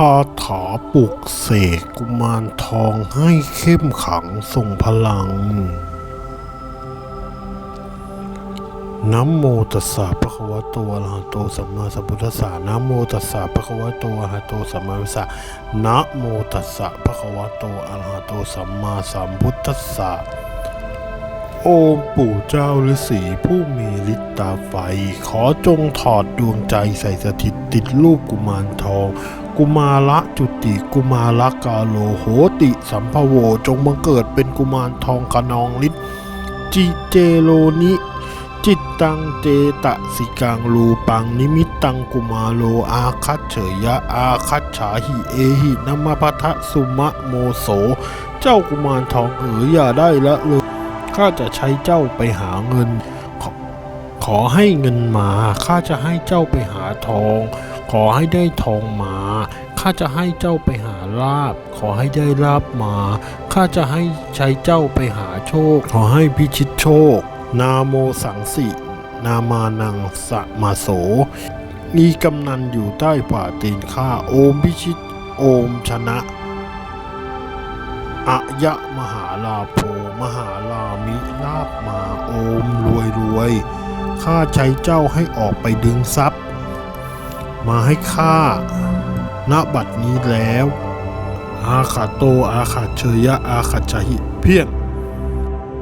คาถาปลุกเสกกุมารทองให้เข้มขังทรงพลังนะโมตัสสะภะคะวะโตอะระหะโตสัมมาสัมพุทธัสสะนะโมตัสสะภะคะวะโตอะระหะโตสัมมาสัมพุทธัสสะนะโมตัสสะภะคะวะโตอะระหะโตสัมมาสัมพุทธัสสะโอมปู่เจ้าฤาษีผู้มีฤทธิ์ตาไฟ ขอจงถอดดวงใจใส่สถิตติดรูปกุมารทอง กุมาระจุติกุมาระกาโลโหติสัมภโวจงบังเกิดเป็นกุมารทองกนองฤทธิ์จิเจโลนิจิตตังเจตสิกังรูปังนิมิตตังกุมาโลอาคัตเฉยยะอาคัตฉาหิเอหินัมมพัทะสุมะโมโส เจ้ากุมารทองเอ๋ยอย่าได้ละเลยข้าจะใช้เจ้าไปหาเงิน ขอขอให้เงินมาข้าจะให้เจ้าไปหาทอง ขอให้ได้ทองมาข้าจะให้เจ้าไปหาลาบ ขอให้ได้ลาบมาข้าจะให้ใช้เจ้าไปหาโชค ขอให้พิชิตโชค นาโมสังสิ นามานังสะมาโสมีกำนันอยู่ใต้ฝ่าตีนข้าโอมพิชิต โอมชนะอะยะมหาลาโภมหาลามิลาบมาโอมรวยรวยข้าใช้เจ้าให้ออกไปดึงทรัพย์ มาให้ข้าณบัดนี้แล้ว อาขาโตอาขาเชยะอาขาชหิเพียง